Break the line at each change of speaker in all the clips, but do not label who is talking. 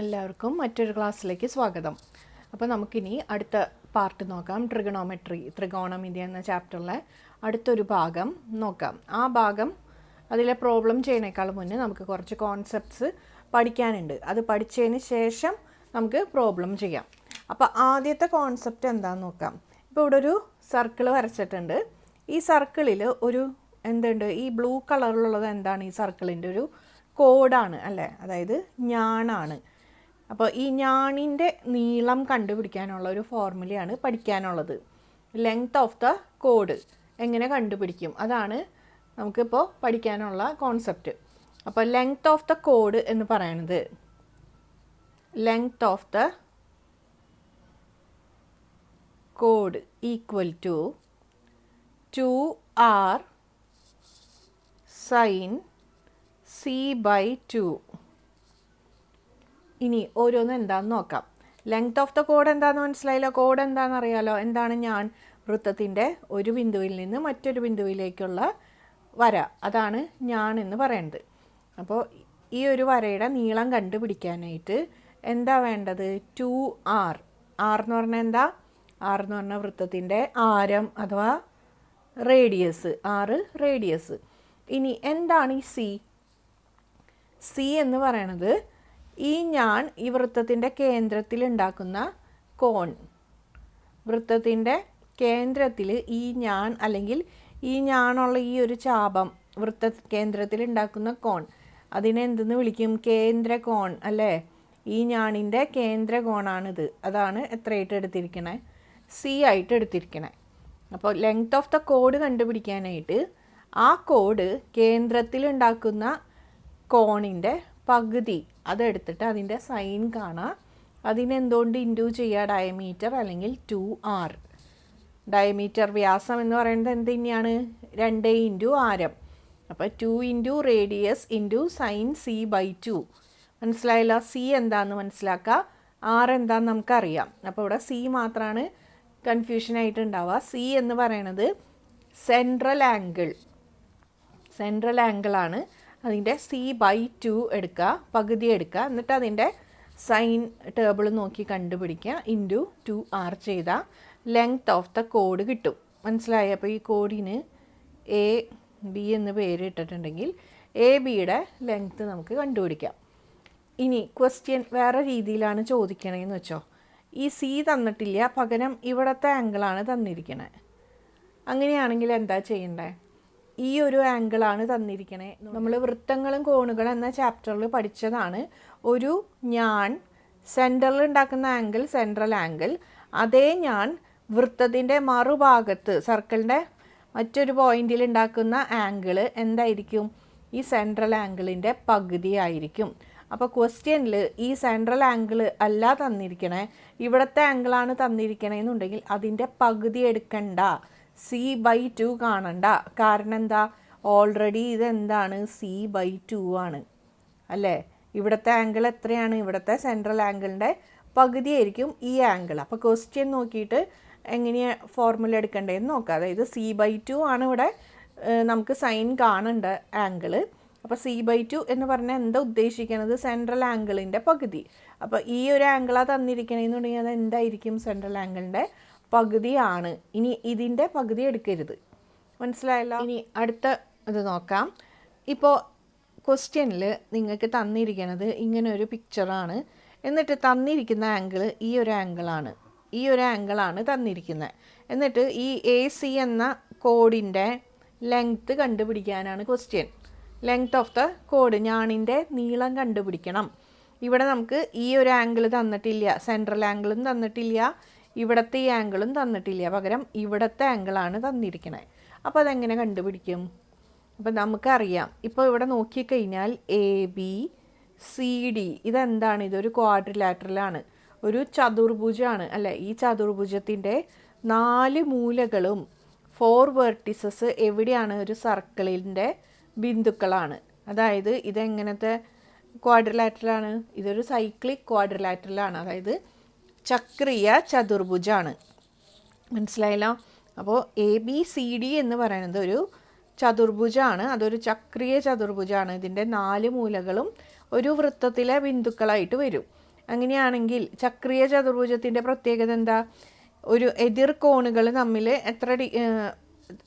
എല്ലാവർക്കും മറ്റൊരു ക്ലാസ്സിലേക്ക് സ്വാഗതം. അപ്പോൾ നമുക്കിനി അടുത്ത പാർട്ട് നോക്കാം. ട്രിഗണോമെട്രി ത്രികോണമിതി എന്ന ചാപ്റ്ററിലെ അടുത്തൊരു ഭാഗം നോക്കാം. ആ ഭാഗം അതിലെ പ്രോബ്ലം ചെയ്യുന്നേക്കാൾ മുന്നേ നമുക്ക് കുറച്ച് കോൺസെപ്റ്റ്സ് പഠിക്കാനുണ്ട്. അത് പഠിച്ചതിന് ശേഷം നമുക്ക് പ്രോബ്ലം ചെയ്യാം. അപ്പോൾ ആദ്യത്തെ കോൺസെപ്റ്റ് എന്താണെന്ന് നോക്കാം. ഇപ്പോൾ ഇവിടെ ഒരു സർക്കിൾ വരച്ചിട്ടുണ്ട്. ഈ സർക്കിളിൽ ഒരു എന്തുണ്ട്? ഈ ബ്ലൂ കളറിലുള്ളത് എന്താണ്? ഈ സർക്കിളിന്റെ ഒരു കോഡാണ് അല്ലേ? അതായത് ഞാണാണ് അപ്പോൾ ഈ ഞാണിന്റെ നീളം കണ്ടുപിടിക്കാനുള്ള ഒരു ഫോർമുലയാണ് പഠിക്കാനുള്ളത്. ലെങ്ത് ഓഫ് ദ കോഡ് എങ്ങനെ കണ്ടുപിടിക്കും? അതാണ് നമുക്കിപ്പോൾ പഠിക്കാനുള്ള കോൺസെപ്റ്റ് അപ്പോൾ ലെങ്ത് ഓഫ് ദ കോഡ് എന്ന് പറയുന്നത് length of the code equal to two R sine C by two ഇനി ഓരോന്ന് എന്താണെന്ന് നോക്കാം. ലെങ്ത് ഓഫ് ദ കോഡ് എന്താണെന്ന് മനസ്സിലായല്ലോ? കോഡ് എന്താണെന്ന് അറിയാലോ എന്താണ് ഞാൻ വൃത്തത്തിന്റെ ഒരു ബിന്ദുവിൽ നിന്ന് മറ്റൊരു ബിന്ദുവിലേക്കുള്ള വര. അതാണ് ഞാൻ എന്ന് പറയുന്നത് അപ്പോൾ ഈ ഒരു വരയുടെ നീളം കണ്ടുപിടിക്കാനായിട്ട് എന്താ വേണ്ടത്? ടു ആർ ആർ എന്ന് പറഞ്ഞാൽ എന്താ? ആർ എന്ന് പറഞ്ഞാൽ വൃത്തത്തിന്റെ ആരം അഥവാ റേഡിയസ് ആറ് റേഡിയസ് ഇനി എന്താണ് ഈ സി സി എന്ന് പറയണത് ഈ ഞാൻ ഈ വൃത്തത്തിന്റെ കേന്ദ്രത്തിൽ ഉണ്ടാക്കുന്ന കോൺ. വൃത്തത്തിന്റെ കേന്ദ്രത്തിൽ ഈ ഞാൻ അല്ലെങ്കിൽ ഈ ഞാനുള്ള ഈ ഒരു ചാപം വൃത്ത കേന്ദ്രത്തിൽ ഉണ്ടാക്കുന്ന കോൺ. അതിനെ എന്തെന്ന് വിളിക്കും? കേന്ദ്ര കോൺ അല്ലേ? ഈ ഞാണിന്റെ കേന്ദ്ര കോണാണിത്. അതാണ് എത്രയായിട്ട് എടുത്തിരിക്കണേ? സി ആയിട്ട് എടുത്തിരിക്കണേ. അപ്പോൾ ലെങ്ത് ഓഫ് ദ കോഡ് കണ്ടുപിടിക്കാനായിട്ട് ആ കോഡ് കേന്ദ്രത്തിൽ ഉണ്ടാക്കുന്ന കോണിന്റെ പകുതി അതെടുത്തിട്ട് അതിന്റെ സൈൻ കാണാം. അതിനെന്തുകൊണ്ട് ഇന്റു ചെയ്യുക ഡയമീറ്റർ അല്ലെങ്കിൽ ടു ആർ ഡയമീറ്റർ വ്യാസം എന്ന് പറയുന്നത് എന്ത് തന്നെയാണ്? രണ്ട് ഇന്റു ആരം. അപ്പോൾ two into radius into sine C by two മനസ്സിലായില്ല? സി എന്താണെന്ന് മനസ്സിലാക്കുക ആർ എന്താണെന്ന് നമുക്കറിയാം. അപ്പോൾ ഇവിടെ സി മാത്രമാണ് കൺഫ്യൂഷനായിട്ട് ഉണ്ടാവുക സി എന്ന് പറയണത് സെൻട്രൽ ആംഗിൾ സെൻട്രൽ ആംഗിളാണ് അതിന്റെ സി ബൈ ടു എടുക്കുക പകുതി എടുക്കുക. എന്നിട്ട് അതിന്റെ സൈൻ ടേബിൾ നോക്കി കണ്ടുപിടിക്കുക. ഇന്റു ടു ആർ ചെയ്താൽ ലെങ്ത് ഓഫ് ദ കോഡ് കിട്ടും. മനസ്സിലായി? അപ്പോൾ ഈ കോഡിന് എ ബി എന്ന് പേര് ഇട്ടിട്ടുണ്ടെങ്കിൽ എ ബിയുടെ ലെങ്ത്ത് നമുക്ക് കണ്ടുപിടിക്കാം. ഇനി ക്വസ്റ്റ്യൻ വേറെ രീതിയിലാണ് ചോദിക്കണമെന്ന് വെച്ചോ. ഈ സി തന്നിട്ടില്ല പകരം ഇവിടുത്തെ ആംഗിളാണ് തന്നിരിക്കണേ. അങ്ങനെയാണെങ്കിൽ എന്താ ചെയ്യണ്ടേ? ഈ ഒരു ആംഗിളാണ് തന്നിരിക്കണേ. നമ്മൾ വൃത്തങ്ങളും കോണുകളും എന്ന ചാപ്റ്ററിൽ പഠിച്ചതാണ്. ഒരു ഞാൻ സെന്ററിൽ ഉണ്ടാക്കുന്ന ആംഗിൾ സെൻട്രൽ ആംഗിൾ അതേ ഞാൻ വൃത്തത്തിന്റെ മറുഭാഗത്ത് സർക്കിളിന്റെ മറ്റൊരു പോയിന്റിൽ ഉണ്ടാക്കുന്ന ആംഗിൾ എന്തായിരിക്കും? ഈ സെൻട്രൽ ആംഗിളിന്റെ പകുതി ആയിരിക്കും. അപ്പോൾ ക്വസ്റ്റ്യനിൽ ഈ സെൻട്രൽ ആംഗിൾ അല്ല തന്നിരിക്കണേ. ഇവിടുത്തെ ആംഗിളാണ് തന്നിരിക്കണേന്നുണ്ടെങ്കിൽ അതിന്റെ പകുതി എടുക്കണ്ട. സി ബൈ ടു കാണണ്ട. കാരണം എന്താ ഓൾറെഡി ഇതെന്താണ്? സി ബൈ ടു ആണ്. അല്ലേ? ഇവിടുത്തെ ആംഗിൾ എത്രയാണ്? ഇവിടുത്തെ സെൻട്രൽ ആംഗിളിന്റെ പകുതിയായിരിക്കും ഈ ആംഗിൾ അപ്പോൾ ക്വസ്റ്റ്യൻ നോക്കിയിട്ട് എങ്ങനെയാണ് ഫോർമുല എടുക്കേണ്ടതെന്ന് നോക്കുക അതായത് സി ബൈ ടു ആണ് ഇവിടെ നമുക്ക് സൈൻ കാണേണ്ട ആംഗിൾ അപ്പോൾ സി ബൈ ടു എന്ന് പറഞ്ഞാൽ എന്താ ഉദ്ദേശിക്കുന്നത് സെൻട്രൽ ആംഗിളിന്റെ പകുതി. അപ്പോൾ ഈ ഒരു ആംഗിളാണ് തന്നിരിക്കണമെന്നുണ്ടെങ്കിൽ അത് എന്തായിരിക്കും സെൻട്രൽ ആംഗിളിന്റെ പകുതിയാണ്. ഇനി ഇതിന്റെ പകുതി എടുക്കരുത്. മനസ്സിലായല്ലോ? ഇനി അടുത്ത ഇത് നോക്കാം. ഇപ്പോൾ ക്വസ്റ്റ്യനിൽ നിങ്ങൾക്ക് തന്നിരിക്കുന്നത് ഇങ്ങനെ ഒരു പിക്ചറാണ് എന്നിട്ട് തന്നിരിക്കുന്ന ആംഗിൾ ഈ ഒരു ആംഗിളാണ് ഈ ഒരു ആംഗിളാണ് തന്നിരിക്കുന്നത് എന്നിട്ട് ഈ എ സി എന്ന കോഡിന്റെ ലെങ്ത്ത് കണ്ടുപിടിക്കാനാണ് ക്വസ്റ്റ്യൻ ലെങ്ത് ഓഫ് ദ കോഡ് ഞാണിന്റെ നീളം കണ്ടുപിടിക്കണം. ഇവിടെ നമുക്ക് ഈ ഒരു ആംഗിൾ തന്നിട്ടില്ല സെൻട്രൽ ആംഗിളും തന്നിട്ടില്ല. ഇവിടുത്തെ ഈ ആംഗിളും തന്നിട്ടില്ല. പകരം ഇവിടുത്തെ ആംഗിളാണ് തന്നിരിക്കുന്നത് അപ്പോൾ അതെങ്ങനെ കണ്ടുപിടിക്കും? അപ്പോൾ നമുക്കറിയാം. ഇപ്പോൾ ഇവിടെ നോക്കിക്കഴിഞ്ഞാൽ എ ബി സി ഡി ഇതെന്താണ്? ഇതൊരു ക്വാഡ്രിലാറ്ററലാണ് ഒരു ചതുർഭുജമാണ് അല്ലേ? ഈ ചതുർഭുജത്തിന്റെ നാല് മൂലകളും ഫോർ വെർട്ടിസസ് എവിടെയാണ്? ഒരു സർക്കിളിന്റെ ബിന്ദുക്കളാണ്. അതായത് ഇതെങ്ങനത്തെ ക്വാഡ്രിലാറ്ററലാണ് ഇതൊരു സൈക്ലിക് ക്വാഡ്രിലാറ്ററലാണ് അതായത് ചക്രീയ ചതുർഭുജാണ്. മനസ്സിലായല്ലോ? അപ്പോൾ എ ബി സി ഡി എന്ന് പറയുന്നത് ഒരു ചതുർഭുജാണ്. അതൊരു ചക്രീയ ചതുർഭുജാണ്. ഇതിന്റെ നാല് മൂലകളും ഒരു വൃത്തത്തിലെ ബിന്ദുക്കളായിട്ട് വരും. അങ്ങനെയാണെങ്കിൽ ചക്രീയ ചതുർഭുജത്തിന്റെ പ്രത്യേകത എന്താ? ഒരു എതിർ കോണുകൾ തമ്മിൽ എത്ര ഡി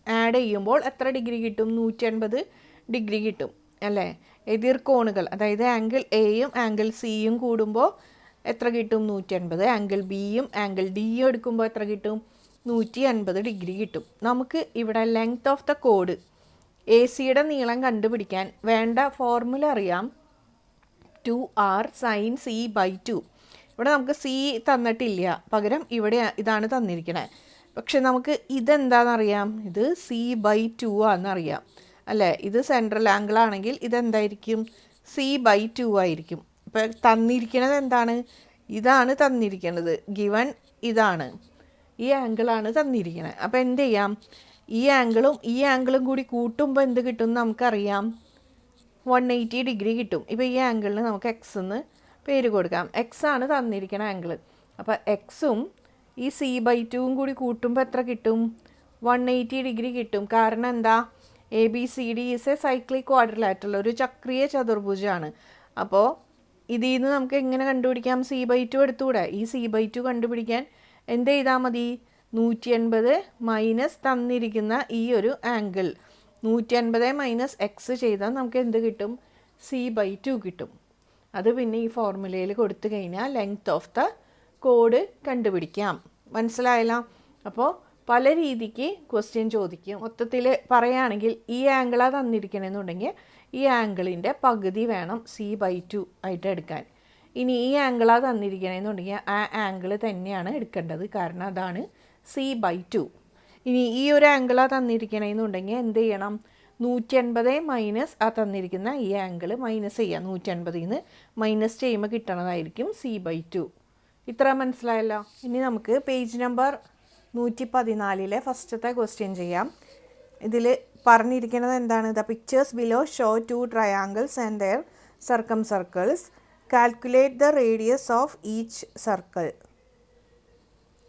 ആഡ് ചെയ്യുമ്പോൾ എത്ര ഡിഗ്രി കിട്ടും? നൂറ്റി അൻപത് ഡിഗ്രി കിട്ടും. അല്ലേ? എതിർ കോണുകൾ അതായത് ആംഗിൾ എയും ആംഗിൾ സിയും കൂടുമ്പോൾ എത്ര കിട്ടും? നൂറ്റി അൻപത് ആംഗിൾ ബിയും ആംഗിൾ ഡിയും എടുക്കുമ്പോൾ എത്ര കിട്ടും? നൂറ്റി അൻപത് ഡിഗ്രി കിട്ടും. നമുക്ക് ഇവിടെ ലെങ്ത് ഓഫ് ദ കോഡ് എ സിയുടെ നീളം കണ്ടുപിടിക്കാൻ വേണ്ട ഫോർമുല അറിയാം. Two R sine C by two ഇവിടെ നമുക്ക് സി തന്നിട്ടില്ല. പകരം ഇവിടെ ഇതാണ് തന്നിരിക്കണേ. പക്ഷെ നമുക്ക് ഇതെന്താണെന്നറിയാം ഇത് സി ബൈ ടു ആണെന്നറിയാം. അല്ലേ? ഇത് സെൻട്രൽ ആംഗിൾ ആണെങ്കിൽ ഇതെന്തായിരിക്കും? സി ബൈ ടു ആയിരിക്കും. ഇപ്പം തന്നിരിക്കുന്നത് എന്താണ്? ഇതാണ് തന്നിരിക്കുന്നത് ഗിവൺ ഇതാണ്. ഈ ആംഗിളാണ് തന്നിരിക്കുന്നത് അപ്പോൾ എന്ത് ചെയ്യാം? ഈ ആംഗിളും ഈ ആംഗിളും കൂടി കൂട്ടുമ്പോൾ എന്ത് കിട്ടും നമുക്കറിയാം? വൺ എയ്റ്റി ഡിഗ്രി കിട്ടും. ഇപ്പോൾ ഈ ആംഗിളിന് നമുക്ക് എക്സ് എന്ന് പേര് കൊടുക്കാം. എക്സ് ആണ് തന്നിരിക്കുന്ന ആംഗിൾ അപ്പോൾ എക്സും ഈ സി ബൈ ടുവും കൂടി കൂട്ടുമ്പോൾ എത്ര കിട്ടും? വൺ എയ്റ്റി ഡിഗ്രി കിട്ടും. കാരണം എന്താ? A B C D is a cyclic quadrilateral ഒരു ചക്രീയ ചതുർഭുജമാണ് അപ്പോൾ ഇതിൽ നിന്ന് നമുക്ക് എങ്ങനെ കണ്ടുപിടിക്കാം? സി ബൈ ടു എടുത്തുകൂടെ? ഈ സി ബൈ ടു കണ്ടുപിടിക്കാൻ എന്ത് ചെയ്താൽ മതി? നൂറ്റി എൺപത് മൈനസ് തന്നിരിക്കുന്ന ഈ ഒരു ആംഗിൾ നൂറ്റി അൻപത് മൈനസ് എക്സ് ചെയ്താൽ നമുക്ക് എന്ത് കിട്ടും? സി ബൈ ടു കിട്ടും. അത് പിന്നെ ഈ ഫോർമുലയിൽ കൊടുത്തു കഴിഞ്ഞാൽ ലെങ്ത് ഓഫ് ദ കോഡ് കണ്ടുപിടിക്കാം. മനസ്സിലായല്ലോ? അപ്പോൾ പല രീതിക്ക് ക്വസ്റ്റ്യൻ ചോദിക്കും. മൊത്തത്തിൽ പറയുകയാണെങ്കിൽ ഈ ആംഗിളാണ് തന്നിരിക്കണമെന്നുണ്ടെങ്കിൽ ഈ ആംഗിളിന്റെ പകുതി വേണം സി ബൈ ടു ആയിട്ട് എടുക്കാൻ. ഇനി ഈ ആംഗിളാണ് തന്നിരിക്കണമെന്നുണ്ടെങ്കിൽ ആ ആംഗിൾ തന്നെയാണ് എടുക്കേണ്ടത്. കാരണം അതാണ് സി ബൈ ടു ഇനി ഈ ഒരു ആംഗിളാണ് തന്നിരിക്കണമെന്നുണ്ടെങ്കിൽ എന്ത് ചെയ്യണം? നൂറ്റി അൻപത് മൈനസ് ആ തന്നിരിക്കുന്ന ഈ ആംഗിൾ മൈനസ് ചെയ്യാം. നൂറ്റി അൻപതിൽ നിന്ന് മൈനസ് ചെയ്യുമ്പോൾ കിട്ടണതായിരിക്കും സി ബൈ ടു ഇത്ര മനസ്സിലായല്ലോ? ഇനി നമുക്ക് പേജ് നമ്പർ നൂറ്റി പതിനാലിലെ ഫസ്റ്റത്തെ ക്വസ്റ്റ്യൻ ചെയ്യാം. ഇതിൽ പറഞ്ഞിരിക്കുന്നത് എന്താണ്? The pictures below show two triangles and their circumcircles calculate the radius of each circle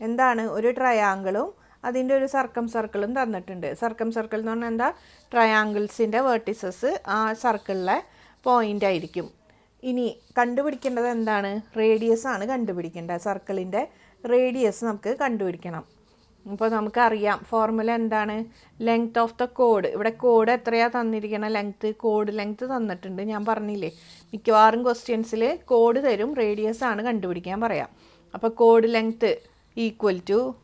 എന്താണ്? ഒരു ട്രയാങ്കിളും അതിന്റെ ഒരു സർക്കം സർക്കിളും തന്നിട്ടുണ്ട്. സർക്കം സർക്കിൾ എന്ന് പറഞ്ഞാൽ എന്താ? ട്രയാങ്കിൾസിന്റെ വേർട്ടിസസ് ആ സർക്കിളിലെ പോയിന്റ് ആയിരിക്കും. ഇനി കണ്ടുപിടിക്കേണ്ടത് എന്താണ്? റേഡിയസ് ആണ് കണ്ടുപിടിക്കേണ്ടത്. സർക്കിളിന്റെ റേഡിയസ് നമുക്ക് കണ്ടുപിടിക്കണം. അപ്പോൾ നമുക്കറിയാം ഫോർമുല എന്താണ്? ലെങ്ത് ഓഫ് ദ കോഡ് ഇവിടെ കോഡ് എത്രയാണ് തന്നിരിക്കണം? ലെങ്ത്ത് കോഡ് ലെങ്ത്ത് തന്നിട്ടുണ്ട്. ഞാൻ പറഞ്ഞില്ലേ? മിക്കവാറും ക്വസ്റ്റ്യൻസിൽ കോഡ് തരും റേഡിയസ് ആണ് കണ്ടുപിടിക്കാൻ പറയാം. അപ്പോൾ കോഡ് ലെങ്ത്ത് ഈക്വൽ ടു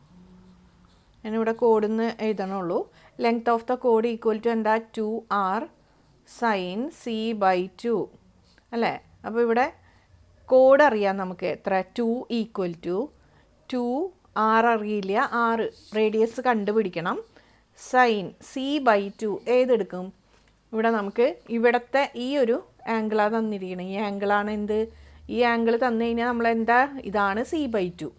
ഞാനിവിടെ കോഡിന്ന് എഴുതണുള്ളൂ. ലെങ്ത് ഓഫ് ദ കോഡ് ഈക്വൽ ടു എന്താ? Two R sine C by two അല്ലേ? അപ്പോൾ ഇവിടെ കോഡ് അറിയാം നമുക്ക്. എത്ര? Two equal to two R അറിയില്ല ആറ് റേഡിയസ് കണ്ടുപിടിക്കണം. സൈൻ സി ബൈ ടു ഏതെടുക്കും? ഇവിടെ നമുക്ക് ഇവിടുത്തെ ഈ ഒരു ആംഗിളാണ് തന്നിരിക്കുന്നത് ഈ ആംഗിളാണ് എന്ത്? ഈ ആംഗിൾ തന്നു കഴിഞ്ഞാൽ നമ്മൾ എന്താ ഇതാണ് സി ബൈ ടു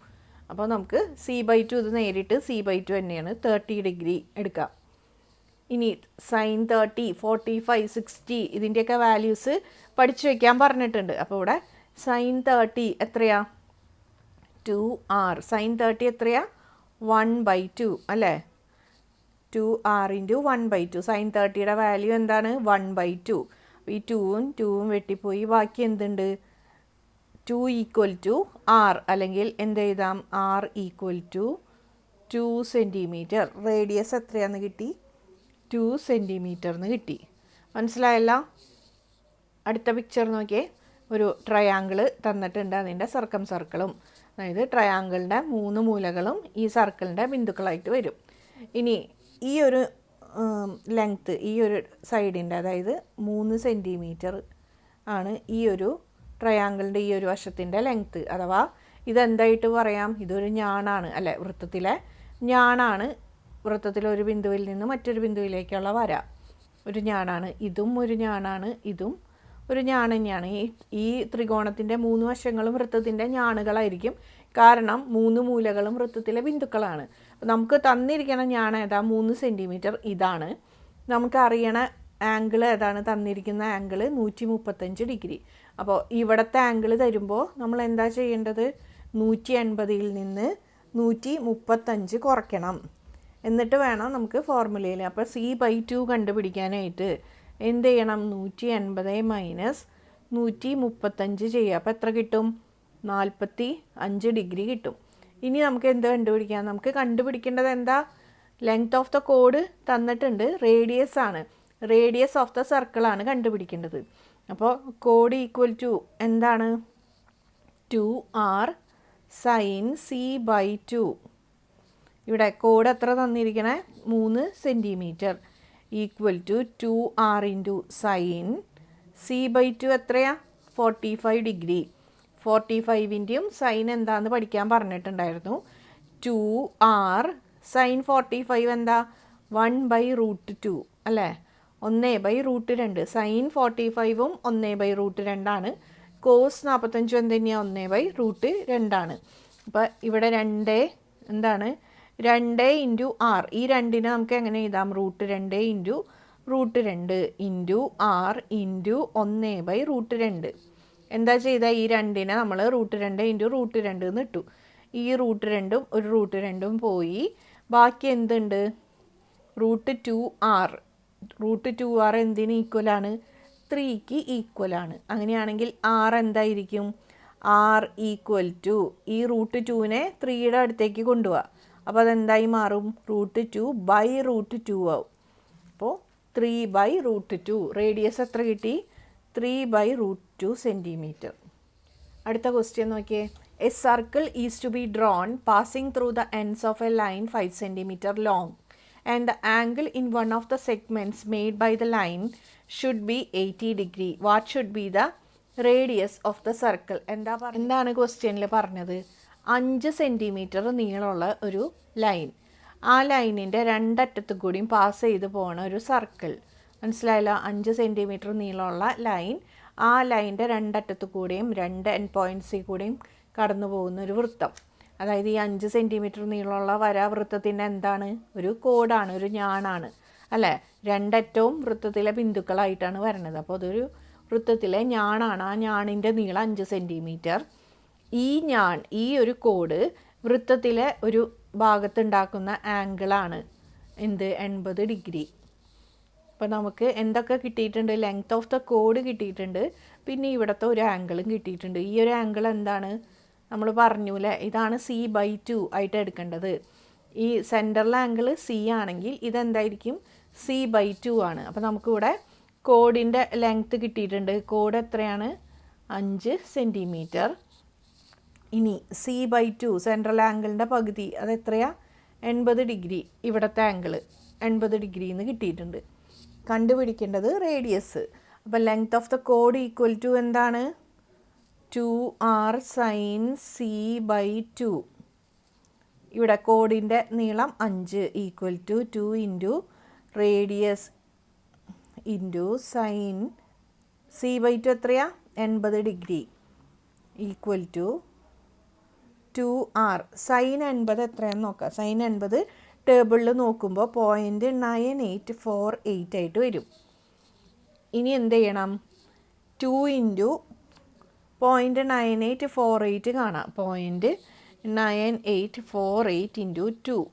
അപ്പോൾ നമുക്ക് സി ബൈ ടു ഇത് നേരിട്ട് സി ബൈ ടു തന്നെയാണ്. തേർട്ടി ഡിഗ്രി എടുക്കാം. ഇനി sine thirty forty five sixty ഇതിന്റെയൊക്കെ വാല്യൂസ് പഠിച്ചു വയ്ക്കാൻ പറഞ്ഞിട്ടുണ്ട്. അപ്പോൾ ഇവിടെ സൈൻ തേർട്ടി എത്രയാ? ടു ആർ സൈൻ തേർട്ടി എത്രയാ? വൺ ബൈ ടു അല്ലേ? Two R into one by two sine തേർട്ടിയുടെ value എന്താണ്? വൺ ബൈ ടു ഈ ടൂവും ടൂവും വെട്ടിപ്പോയി. ബാക്കി എന്തുണ്ട്? ടു ഈക്വൽ ടു ആർ അല്ലെങ്കിൽ എന്ത് എഴുതാം? R equal to two centimetre radius എത്രയാന്ന് കിട്ടി? ടു സെന്റിമീറ്റർ എന്ന് കിട്ടി. മനസ്സിലായല്ലോ? അടുത്ത പിക്ചർ നോക്കിയേ. ഒരു ട്രയാങ്കിൾ തന്നിട്ടുണ്ട്. അതിന്റെ സർക്കം സർക്കിളും അതായത് ട്രയാങ്കിളിന്റെ മൂന്ന് മൂലകളും ഈ സർക്കിളിന്റെ ബിന്ദുക്കളായിട്ട് വരും. ഇനി ഈ ഒരു ലെങ്ത്ത് ഈ ഒരു സൈഡിന്റെ അതായത് മൂന്ന് സെന്റിമീറ്റർ ആണ് ഈ ഒരു ട്രയാങ്കിളിന്റെ ഈ ഒരു വശത്തിന്റെ ലെങ്ത്ത് അഥവാ ഇതെന്തായിട്ട് പറയാം? ഇതൊരു ഞാണാണ്. അല്ലേ വൃത്തത്തിലെ ഞാണാണ്. വൃത്തത്തിലെ ഒരു ബിന്ദുവിൽ നിന്ന് മറ്റൊരു ബിന്ദുവിലേക്കുള്ള വര. ഒരു ഞാണാണ്. ഇതും ഒരു ഞാണാണ്. ഇതും ഒരു ഞാണ് തന്നെയാണ്. ഈ ഈ ത്രികോണത്തിന്റെ മൂന്ന് വശങ്ങളും വൃത്തത്തിന്റെ ഞാണുകളായിരിക്കും. കാരണം മൂന്ന് മൂലകളും വൃത്തത്തിലെ ബിന്ദുക്കളാണ്. നമുക്ക് തന്നിരിക്കുന്ന ഞാൻ ഏതാ? മൂന്ന് സെന്റിമീറ്റർ ഇതാണ്. നമുക്ക് അറിയണ ആംഗിൾ ഏതാണ്? തന്നിരിക്കുന്ന ആംഗിൾ നൂറ്റി മുപ്പത്തഞ്ച് ഡിഗ്രി. അപ്പോൾ ഇവിടുത്തെ ആംഗിൾ തരുമ്പോൾ നമ്മൾ എന്താ ചെയ്യേണ്ടത്? നൂറ്റി എൺപതിൽ നിന്ന് നൂറ്റി മുപ്പത്തഞ്ച് കുറയ്ക്കണം. എന്നിട്ട് വേണം നമുക്ക് ഫോർമുലയിൽ. അപ്പോൾ സി ബൈ ടു കണ്ടുപിടിക്കാനായിട്ട് എന്ത് ചെയ്യണം നൂറ്റി എൺപത് മൈനസ് നൂറ്റി മുപ്പത്തഞ്ച് ചെയ്യുക അപ്പോൾ എത്ര കിട്ടും? നാൽപ്പത്തി അഞ്ച് ഡിഗ്രി കിട്ടും. ഇനി നമുക്ക് എന്ത് കണ്ടുപിടിക്കാം? നമുക്ക് കണ്ടുപിടിക്കേണ്ടത് എന്താ? ലെങ്ത് ഓഫ് ദ കോഡ് തന്നിട്ടുണ്ട്. റേഡിയസ് ആണ്. റേഡിയസ് ഓഫ് ദ സർക്കിളാണ് കണ്ടുപിടിക്കേണ്ടത്. അപ്പോൾ കോഡ് ഈക്വൽ ടു എന്താണ്? Two R sine C by two ഇവിടെ കോഡ് എത്ര തന്നിരിക്കണേ? മൂന്ന് centimetre equal to two R into sine C by two എത്രയാ? ഫോർട്ടി ഫൈവ് ഡിഗ്രി ഫോർട്ടി ഫൈവിന്റെയും സൈൻ എന്താന്ന് പഠിക്കാൻ പറഞ്ഞിട്ടുണ്ടായിരുന്നു. Two R sine forty five എന്താ? വൺ ബൈ റൂട്ട് ടു അല്ലേ? ഒന്നേ ബൈ റൂട്ട് രണ്ട്. സൈൻ ഫോർട്ടി ഫൈവും ഒന്നേ ബൈ റൂട്ട് രണ്ടാണ്. കോസ് നാൽപ്പത്തഞ്ചും എന്ത് തന്നെയാണ് ഒന്നേ ബൈ റൂട്ട് രണ്ടാണ്. അപ്പോൾ ഇവിടെ രണ്ട് എന്താണ്? രണ്ട് ഇന്റു ആർ. ഈ രണ്ടിനെ നമുക്ക് എങ്ങനെ എഴുതാം? റൂട്ട് രണ്ട് ഇന്റു റൂട്ട് രണ്ട് ഇന്റു ആർ ഇന്റു ഒന്ന് ബൈ റൂട്ട് രണ്ട്. എന്താ ചെയ്താൽ ഈ രണ്ടിനെ നമ്മൾ റൂട്ട് രണ്ട് ഇന്റു റൂട്ട് രണ്ട് എന്ന് ഇട്ടു. ഈ റൂട്ട് രണ്ടും ഒരു റൂട്ട് രണ്ടും പോയി. ബാക്കി എന്തുണ്ട്? Root two R. Root two R എന്തിന് ഈക്വലാണ് ത്രീക്ക് ഈക്വലാണ് അങ്ങനെയാണെങ്കിൽ ആർ എന്തായിരിക്കും? ആർ ഈക്വൽ ടു ഈ റൂട്ട് ടുവിനെ ത്രീയുടെ അടുത്തേക്ക് കൊണ്ടുപോവാം. അപ്പോൾ അതെന്തായി മാറും? Root two by root two ആവും. അപ്പോൾ three by root two radius എത്ര കിട്ടി? Three by root two centimetre അടുത്ത ക്വസ്റ്റ്യൻ നോക്കിയേ. A circle is to be drawn passing through the ends of a line five centimetre long and the angle in one of the segments made by the line should be eighty degree what should be the radius of the circle എന്താ എന്താണ് ക്വസ്റ്റ്യനിൽ പറഞ്ഞത്? അഞ്ച് centimetre നീളമുള്ള ഒരു line. ആ ലൈനിന്റെ രണ്ടറ്റത്ത് കൂടിയും പാസ് ചെയ്ത് പോണ ഒരു സർക്കിൾ മനസ്സിലായല്ലോ? അഞ്ച് സെന്റിമീറ്റർ നീളമുള്ള ലൈൻ. ആ ലൈന്റെ രണ്ടറ്റത്തു കൂടെയും രണ്ട് എൻ പോയിന്റ്സിൽ കൂടിയും കടന്നു പോകുന്ന ഒരു വൃത്തം. അതായത് ഈ അഞ്ച് സെന്റിമീറ്റർ നീളമുള്ള വര വൃത്തത്തിന്റെ എന്താണ്? ഒരു കോഡാണ് ഒരു ഞാണാണ്. അല്ലേ? രണ്ടറ്റവും വൃത്തത്തിലെ ബിന്ദുക്കളായിട്ടാണ് വരണത്. അപ്പോൾ അതൊരു വൃത്തത്തിലെ ഞാണാണ്. ആ ഞാണിന്റെ നീളം അഞ്ച് സെന്റിമീറ്റർ ഈ ഞാൻ ഈ ഒരു കോഡ് വൃത്തത്തിലെ ഒരു ഭാഗത്തുണ്ടാക്കുന്ന ആംഗിളാണ്. എന്ത്? എൺപത് ഡിഗ്രി. അപ്പോൾ നമുക്ക് എന്തൊക്കെ കിട്ടിയിട്ടുണ്ട്? ലെങ്ത് ഓഫ് ദ കോഡ് കിട്ടിയിട്ടുണ്ട്. പിന്നെ ഇവിടുത്തെ ഒരു ആംഗിളും കിട്ടിയിട്ടുണ്ട്. ഈ ഒരു ആംഗിൾ എന്താണ്? നമ്മൾ പറഞ്ഞു അല്ലേ ഇതാണ് സി ബൈ ടു ആയിട്ട് എടുക്കേണ്ടത്. ഈ സെന്ററിലെ ആംഗിൾ സി ആണെങ്കിൽ ഇതെന്തായിരിക്കും? സി ബൈ ടു ആണ്. അപ്പോൾ നമുക്കിവിടെ കോഡിന്റെ ലെങ്ത്ത് കിട്ടിയിട്ടുണ്ട്. കോഡ് എത്രയാണ്? അഞ്ച് സെന്റിമീറ്റർ. ഇനി സി ബൈ ടു സെൻട്രൽ ആംഗിളിന്റെ പകുതി അത് എത്രയാ? എൺപത് ഡിഗ്രി. ഇവിടുത്തെ ആംഗിൾ എൺപത് ഡിഗ്രി എന്ന് കിട്ടിയിട്ടുണ്ട്. കണ്ടുപിടിക്കേണ്ടത് റേഡിയസ് അപ്പോൾ ലെങ്ത് ഓഫ് ദ കോഡ് ഈക്വൽ ടു എന്താണ്? Two R sine C by two ഇവിടെ കോഡിന്റെ നീളം അഞ്ച് equal to two into radius into sine C by two എത്രയാ? എൺപത് degree equal to two R sine എൺപത് എത്രയാണെന്ന് നോക്കാം. സൈൻ എൺപത് ടേബിളിൽ നോക്കുമ്പോൾ point nine eight four eight ആയിട്ട് വരും. ഇനി എന്ത് ചെയ്യണം? Two into point nine eight four eight കാണാം. Point nine eight four eight into two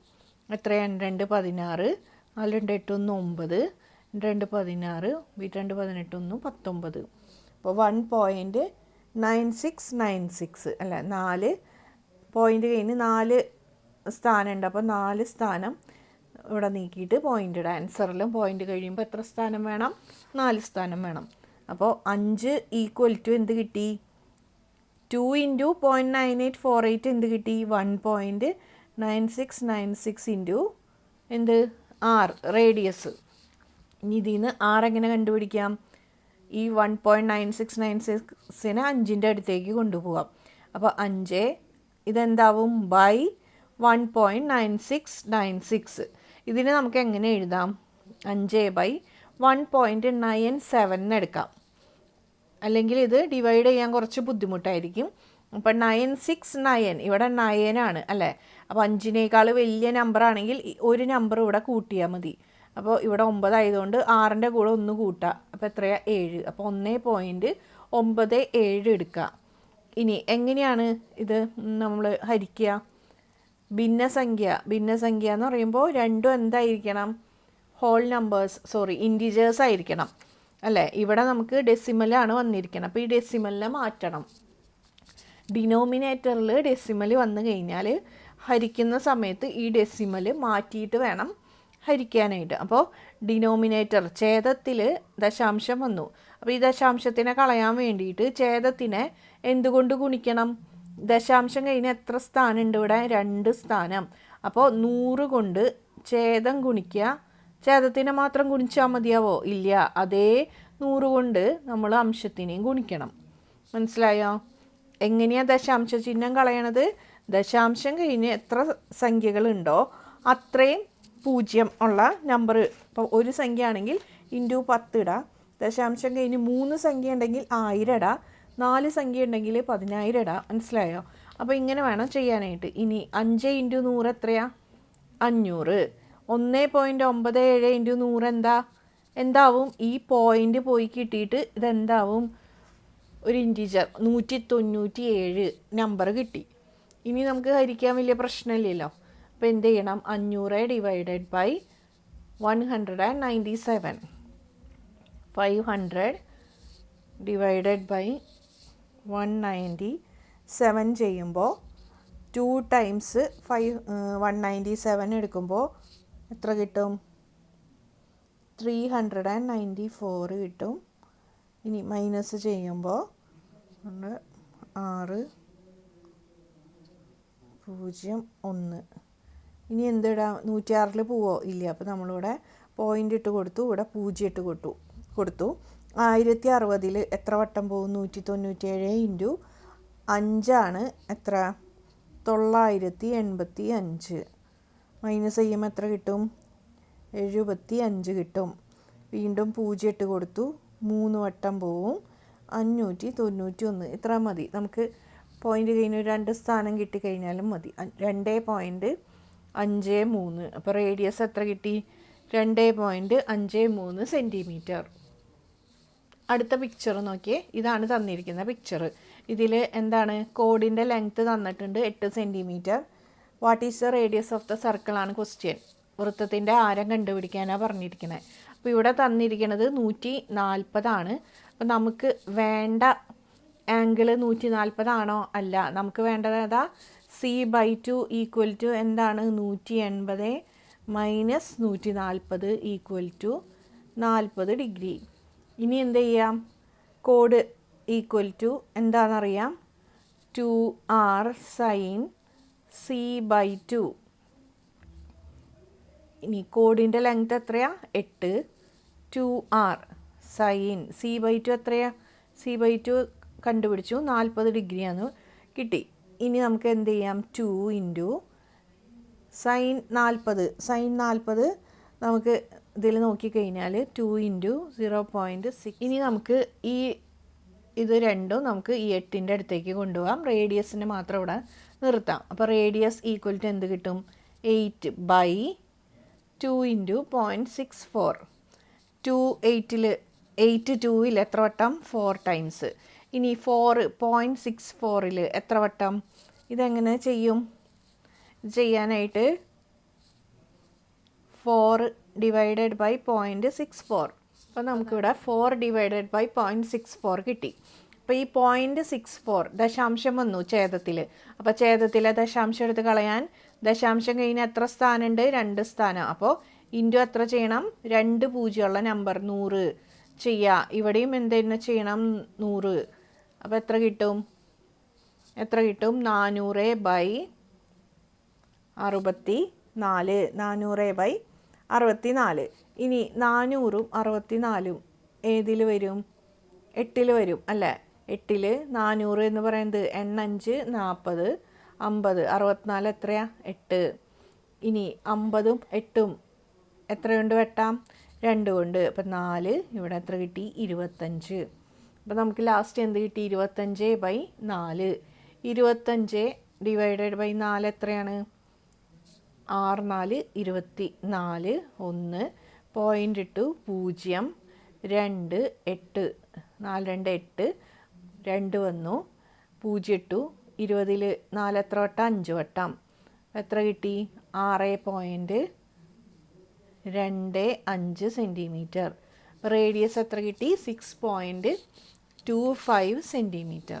എത്രയാണ്? രണ്ട് പതിനാറ്. നാല് രണ്ട് എട്ട് ഒന്ന് ഒമ്പത്. രണ്ട് പതിനാറ്. രണ്ട് പതിനെട്ട് ഒന്ന് പത്തൊമ്പത്. അപ്പോൾ one point nine six nine six അല്ല നാല് പോയിന്റ് കഴിഞ്ഞ് നാല് സ്ഥാനമുണ്ട്. അപ്പോൾ നാല് സ്ഥാനം ഇവിടെ നീക്കിയിട്ട് പോയിന്റ് ഇടാം. ആൻസറിലും പോയിന്റ് കഴിയുമ്പോൾ എത്ര സ്ഥാനം വേണം? നാല് സ്ഥാനം വേണം. അപ്പോൾ അഞ്ച് ഈക്വൽ ടു എന്ത് കിട്ടി? Two into point nine eight four eight എന്ത് കിട്ടി? One point nine six nine six into എന്ത്? ആർ റേഡിയസ് ഇനി ഇതിൽ നിന്ന് ആർ എങ്ങനെ കണ്ടുപിടിക്കാം? ഈ one point nine six nine സിക്സിനെ അഞ്ചിന്റെ അടുത്തേക്ക് കൊണ്ടുപോകാം അപ്പോൾ അഞ്ച് ഇതെന്താവും? By one point nine six nine six ഇതിനെ നമുക്ക് എങ്ങനെ എഴുതാം? അഞ്ച് by one point nine seven എടുക്കാം. അല്ലെങ്കിൽ ഇത് ഡിവൈഡ് ചെയ്യാൻ കുറച്ച് ബുദ്ധിമുട്ടായിരിക്കും. അപ്പം നയൻ സിക്സ് നയൻ ഇവിടെ നയനാണ് അല്ലേ? അപ്പോൾ അഞ്ചിനേക്കാൾ വലിയ നമ്പർ ആണെങ്കിൽ ഒരു നമ്പർ ഇവിടെ കൂട്ടിയാൽ മതി. അപ്പോൾ ഇവിടെ ഒമ്പതായതുകൊണ്ട് ആറിന്റെ കൂടെ ഒന്ന് കൂട്ടുക അപ്പോൾ എത്രയാണ് ഏഴ്. അപ്പോൾ ഒന്നേ പോയിന്റ് ഒമ്പത് ഏഴ് എടുക്കുക ഇനി എങ്ങനെയാണ് ഇത് നമ്മൾ ഹരിക്കുക? ഭിന്നസംഖ്യ. ഭിന്നസംഖ്യ എന്ന് പറയുമ്പോൾ രണ്ടും എന്തായിരിക്കണം? ഹോൾ നമ്പേഴ്സ് സോറി ഇന്റീജേഴ്സ് ആയിരിക്കണം. അല്ലേ? ഇവിടെ നമുക്ക് ഡെസിമലാണ് വന്നിരിക്കണം അപ്പോൾ ഈ ഡെസിമലിനെ മാറ്റണം. ഡിനോമിനേറ്ററിൽ ഡെസിമൽ വന്നു കഴിഞ്ഞാൽ ഹരിക്കുന്ന സമയത്ത് ഈ ഡെസിമൽ മാറ്റിയിട്ട് വേണം ഹരിക്കാനായിട്ട് അപ്പോൾ ഡിനോമിനേറ്റർ ഛേദത്തിൽ ദശാംശം വന്നു. അപ്പോൾ ഈ ദശാംശത്തിനെ കളയാൻ വേണ്ടിയിട്ട് ഛേദത്തിനെ എന്തുകൊണ്ട് ഗുണിക്കണം? ദശാംശം കഴിഞ്ഞ് എത്ര സ്ഥാനമുണ്ട് ഇവിടെ? രണ്ട് സ്ഥാനം. അപ്പോൾ നൂറ് കൊണ്ട് ഛേദം ഗുണിക്കുക. ഛേദത്തിനെ മാത്രം ഗുണിച്ചാൽ മതിയാവോ? ഇല്ല. അതേ നൂറ് കൊണ്ട് നമ്മൾ അംശത്തിനെയും ഗുണിക്കണം. മനസ്സിലായോ? എങ്ങനെയാ ദശാംശ ചിഹ്നം കളയണത്? ദശാംശം കഴിഞ്ഞ് എത്ര സംഖ്യകളുണ്ടോ അത്രയും പൂജ്യം ഉള്ള നമ്പർ ഇപ്പോൾ ഒരു സംഖ്യ ആണെങ്കിൽ ഇന്റു പത്ത് ഇടാം. ദശാംശം കഴിഞ്ഞ് മൂന്ന് സംഖ്യ ഉണ്ടെങ്കിൽ ആയിരം ഇടാം. നാല് സംഖ്യ ഉണ്ടെങ്കിൽ പതിനായിരം ഇടാം. മനസ്സിലായോ? അപ്പോൾ ഇങ്ങനെ വേണം ചെയ്യാനായിട്ട്. ഇനി അഞ്ച് ഇന്റു നൂറ് എത്രയാ? അഞ്ഞൂറ്. ഒന്ന് പോയിന്റ് ഒമ്പത് ഏഴ് ഇന്റു നൂറ് എന്താ? എന്താവും? ഈ പോയിന്റ് പോയി കിട്ടിയിട്ട് ഇതെന്താവും? ഒരു ഇന്റീജർ നൂറ്റി തൊണ്ണൂറ്റി ഏഴ് നമ്പർ കിട്ടി. ഇനി നമുക്ക് ഹരിക്കാൻ വലിയ പ്രശ്നമില്ലല്ലോ. അപ്പോൾ എന്ത് ചെയ്യണം അഞ്ഞൂറ് divided by one hundred and ninety seven five hundred divided by one ninety seven ചെയ്യുമ്പോൾ two times five one ninety seven എടുക്കുമ്പോൾ എത്ര കിട്ടും? Three hundred and ninety four കിട്ടും. ഇനി മൈനസ് ചെയ്യുമ്പോൾ ആറ് പൂജ്യം ഒന്ന്. ഇനി എന്തിടാം നൂറ്റിയാറിൽ പോവോ? ഇല്ല അപ്പോൾ നമ്മളിവിടെ പോയിന്റ് ഇട്ട് കൊടുത്തു ഇവിടെ പൂജ്യം ഇട്ട് കൊടുത്തു കൊടുത്തു. ആയിരത്തി അറുപതിൽ എത്ര വട്ടം പോകും? നൂറ്റി തൊണ്ണൂറ്റിയേഴ് ഇന്റു അഞ്ചാണ് എത്ര? തൊള്ളായിരത്തി എൺപത്തി അഞ്ച് മൈനസ് ചെയ്യുമ്പോൾ എത്ര കിട്ടും? എഴുപത്തി അഞ്ച് കിട്ടും. വീണ്ടും പൂജ്യം ഇട്ട് കൊടുത്തു മൂന്ന് വട്ടം പോവും അഞ്ഞൂറ്റി തൊണ്ണൂറ്റി ഒന്ന് ഇത്ര മതി. നമുക്ക് പോയിന്റ് കഴിഞ്ഞ് രണ്ട് സ്ഥാനം കിട്ടിക്കഴിഞ്ഞാലും മതി. രണ്ടേ പോയിന്റ് അഞ്ച് മൂന്ന്. അപ്പോൾ റേഡിയസ് എത്ര കിട്ടി? രണ്ട് പോയിന്റ് അഞ്ച് മൂന്ന് സെന്റിമീറ്റർ അടുത്ത പിക്ചർ നോക്കിയേ. ഇതാണ് തന്നിരിക്കുന്ന പിക്ചർ ഇതിൽ എന്താണ്? കോഡിന്റെ ലെങ്ത്ത് തന്നിട്ടുണ്ട് എട്ട് centimetre what is the radius of the സർക്കിളാണ് question വൃത്തത്തിന്റെ ആരം കണ്ടുപിടിക്കാനാണ് പറഞ്ഞിരിക്കുന്നത് അപ്പോൾ ഇവിടെ തന്നിരിക്കുന്നത് നൂറ്റി നാൽപ്പതാണ് അപ്പോൾ നമുക്ക് വേണ്ട ആംഗിൾ നൂറ്റി നാൽപ്പതാണോ അല്ല നമുക്ക് വേണ്ടത് ഏതാ? C by two equal to എന്താണ്? നൂറ്റി എൺപത് മൈനസ് നൂറ്റി നാൽപ്പത് ഈക്വൽ ടു നാൽപ്പത് ഡിഗ്രി ഇനി എന്ത് ചെയ്യാം? കോഡ് ഈക്വൽ ടു എന്താണെന്നറിയാം? Two R sine C by two ഇനി കോഡിന്റെ ലെങ്ത് എത്രയാ? എട്ട്. Two R sine C by two എത്രയാ? സി ബൈ ടു കണ്ടുപിടിച്ചു. നാൽപ്പത് ഡിഗ്രിയാണ് കിട്ടി. ഇനി നമുക്ക് എന്ത് ചെയ്യാം? ടു ഇന്റു സൈൻ നാൽപ്പത് സൈൻ നാൽപ്പത് നമുക്ക് ഇതിൽ നോക്കിക്കഴിഞ്ഞാൽ two into zero point six. ഇനി നമുക്ക് ഈ ഇത് രണ്ടും നമുക്ക് ഈ എട്ടിന്റെ അടുത്തേക്ക് കൊണ്ടുപോകാം. റേഡിയസിനെ മാത്രം ഇവിടെ നിർത്താം. അപ്പോൾ റേഡിയസ് ഈക്വൽ ടു എന്ത് കിട്ടും? Eight by two into point six four. Two എയ്റ്റിൽ eight ടുവിൽ എത്ര വട്ടം? Four times. ഇനി ഫോർ പോയിന്റ് സിക്സ് ഫോറിൽ എത്ര വട്ടം? ഇതെങ്ങനെ ചെയ്യും? ചെയ്യാനായിട്ട് four divided by point six four അപ്പോൾ നമുക്കിവിടെ four divided by point six four കിട്ടി. അപ്പോൾ ഈ പോയിന്റ് സിക്സ് ഫോർ ദശാംശം വന്നു ഛേദത്തിൽ അപ്പോൾ ഛേദത്തിലെ ദശാംശം എടുത്ത് കളയാൻ ദശാംശം കഴിഞ്ഞ് എത്ര സ്ഥാനമുണ്ട്? രണ്ട് സ്ഥാനം. അപ്പോൾ ഇന്റു എത്ര ചെയ്യണം? രണ്ട് പൂജ്യമുള്ള നമ്പർ നൂറ്. ചെയ്യുക. ഇവിടെയും എന്തെന്നെ ചെയ്യണം? നൂറ്. അപ്പോൾ എത്ര കിട്ടും? എത്ര കിട്ടും? നാനൂറ് ബൈ അറുപത്തി നാല് നാനൂറ് ബൈ അറുപത്തി നാല് ഇനി നാനൂറും അറുപത്തി നാലും ഏതിൽ വരും? എട്ടിൽ വരും അല്ലേ? എട്ടിൽ നാനൂറ് എന്ന് പറയുന്നത് എണ്ണഞ്ച് നാൽപ്പത് അമ്പത്. അറുപത്തിനാല് എത്രയാ? എട്ട്. ഇനി അമ്പതും എട്ടും എത്ര കൊണ്ട് വെട്ടാം? രണ്ട് കൊണ്ട്. അപ്പം നാല്. ഇവിടെ എത്ര കിട്ടി? ഇരുപത്തഞ്ച്. അപ്പോൾ നമുക്ക് ലാസ്റ്റ് എന്ത് കിട്ടി? ഇരുപത്തഞ്ച് ബൈ നാല്. ഇരുപത്തഞ്ച് ഡിവൈഡഡ് ബൈ നാല് എത്രയാണ്? ആറ് നാല് ഇരുപത്തി നാല് ഒന്ന്. പോയിന്റ് ഇട്ടു പൂജ്യം. രണ്ട് എട്ട്. നാല് രണ്ട് എട്ട്. രണ്ട് വന്നു. പൂജ്യം ഇട്ടു ഇരുപതിൽ നാല് എത്ര വട്ടം? അഞ്ച് വട്ടം. എത്ര കിട്ടി? ആറ് പോയിന്റ് രണ്ട് അഞ്ച് സെന്റിമീറ്റർ റേഡിയസ് എത്ര കിട്ടി? Six point two five centimetre